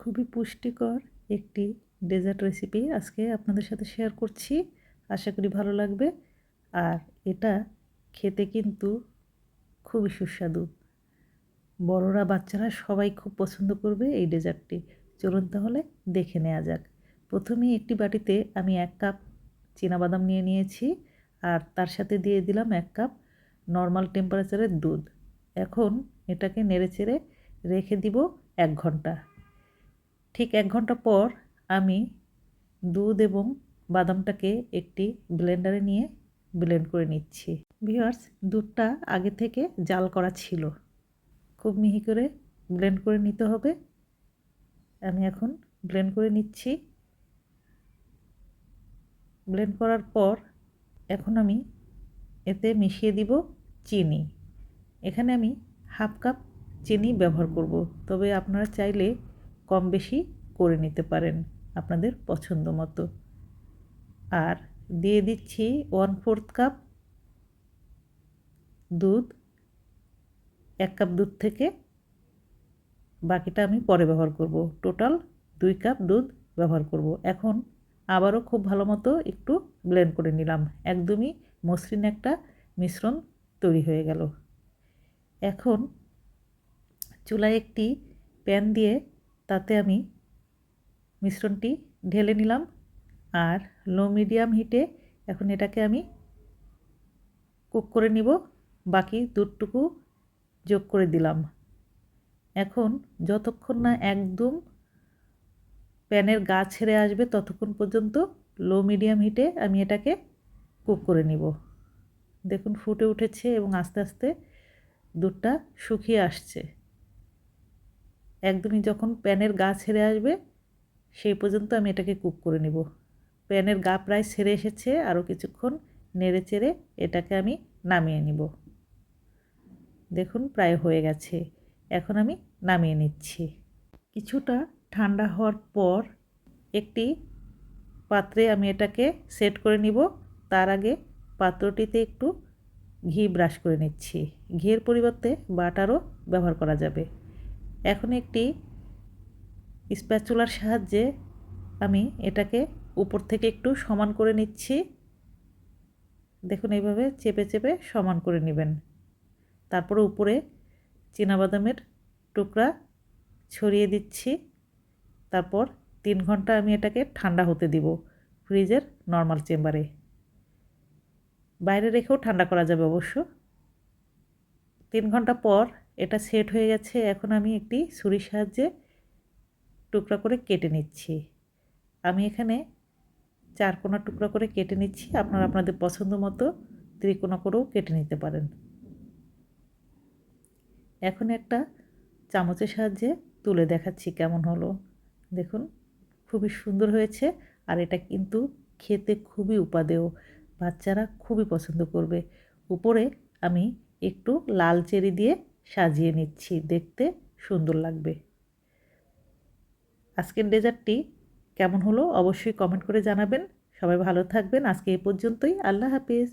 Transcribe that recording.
খুবই পুষ্টিকর একটি ডেজার্ট রেসিপি আজকে আপনাদের সাথে শেয়ার করছি। আশা করি ভালো লাগবে। আর এটা খেতে কিন্তু খুবই সুস্বাদু। বড়রা, বাচ্চারা সবাই খুব পছন্দ করবে এই ডেজার্টটি চলুন তাহলে দেখে নেওয়া যাক। প্রথমেই একটি বাটিতে আমি এক কাপ বাদাম নিয়ে নিয়েছি আর তার সাথে দিয়ে দিলাম এক কাপ নর্মাল টেম্পারেচারের দুধ। এখন এটাকে নেড়েচেড়ে রেখে দিব এক ঘণ্টা। ঠিক এক ঘণ্টা পর আমি দুধ এবং বাদামটাকে একটি ব্লেন্ডারে নিয়ে ব্লেন্ড করে নিচ্ছি। ভিওয়ার্স দুধটা আগে থেকে জাল করা ছিল। খুব মিহি করে ব্লেন্ড করে নিতে হবে। আমি এখন ব্লেন্ড করে নিচ্ছি। ব্লেন্ড করার পর এখন আমি এতে মিশিয়ে দিব চিনি। এখানে আমি হাফ কাপ চিনি ব্যবহার করব। তবে আপনারা চাইলে কম বেশি করে নিতে পারেন আপনাদের পছন্দ মতো। আর দিয়ে দিচ্ছি ওয়ান ফোর্থ কাপ দুধ, এক কাপ দুধ থেকে বাকিটা আমি পরে ব্যবহার করব। টোটাল দুই কাপ দুধ ব্যবহার করব। এখন আবারও খুব ভালো মতো একটু ব্লেন্ড করে নিলাম। একদমই মসৃণ একটা মিশ্রণ তৈরি হয়ে গেল। এখন চুলায় একটি প্যান দিয়ে তাতে আমি মিশ্রণটি ঢেলে নিলাম আর লো মিডিয়াম হিটে এখন এটাকে আমি কুক করে নিব। বাকি দুধটুকু যোগ করে দিলাম। এখন যতক্ষণ না একদম প্যানের গা ছেড়ে আসবে ততক্ষণ পর্যন্ত লো মিডিয়াম হিটে আমি এটাকে কুক করে নিব। দেখুন ফুটে উঠেছে এবং আস্তে আস্তে দুধটা শুকিয়ে আসছে। একদমই যখন প্যানের গা ছেড়ে আসবে, সেই পর্যন্ত আমি এটাকে কুক করে নিব। প্যানের গা প্রায় ছেড়ে এসেছে, আরও কিছুক্ষণ নেড়ে চেড়ে এটাকে আমি নামিয়ে নিব। দেখুন, প্রায় হয়ে গেছে। এখন আমি নামিয়ে নিচ্ছি। কিছুটা ঠান্ডা হওয়ার পর একটি পাত্রে আমি এটাকে সেট করে নিব। তার আগে পাত্রটিতে একটু ঘি ব্রাশ করে নিচ্ছি। ঘিয়ের পরিবর্তে বাটারও ব্যবহার করা যাবে। এখন একটি স্প্যাচুলার সাহায্যে আমি এটাকে উপর থেকে একটু সমান করে নিচ্ছি। দেখুন, এইভাবে চেপে চেপে সমান করে নেবেন। তারপরে উপরে বাদামের টুকরা ছড়িয়ে দিচ্ছি। তারপর তিন ঘণ্টা আমি এটাকে ঠান্ডা হতে দিব ফ্রিজের নর্মাল চেম্বারে। বাইরে রেখেও ঠান্ডা করা যাবে অবশ্য। তিন ঘণ্টা পর এটা সেট হয়ে গেছে। এখন আমি একটি ছুরির সাহায্যে টুকরা করে কেটে নিচ্ছি। আমি এখানে চার কোনা টুকরা করে কেটে নিচ্ছি। আপনারা আপনাদের পছন্দ মতো ত্রিকোণা করেও কেটে নিতে পারেন। এখন একটা চামচের সাহায্যে তুলে দেখাচ্ছি কেমন হলো। দেখুন, খুবই সুন্দর হয়েছে আর এটা কিন্তু খেতে খুবই উপাদেয়। বাচ্চারা খুবই পছন্দ করবে। উপরে আমি একটু লাল চেরি দিয়ে সাজিয়ে নিচ্ছি। দেখতে সুন্দর লাগবে। আজকের ডেজার্টটি কেমন হলো অবশ্যই কমেন্ট করে জানাবেন। সবাই ভালো থাকবেন। আজকে এ পর্যন্তই। আল্লাহ হাফিজ।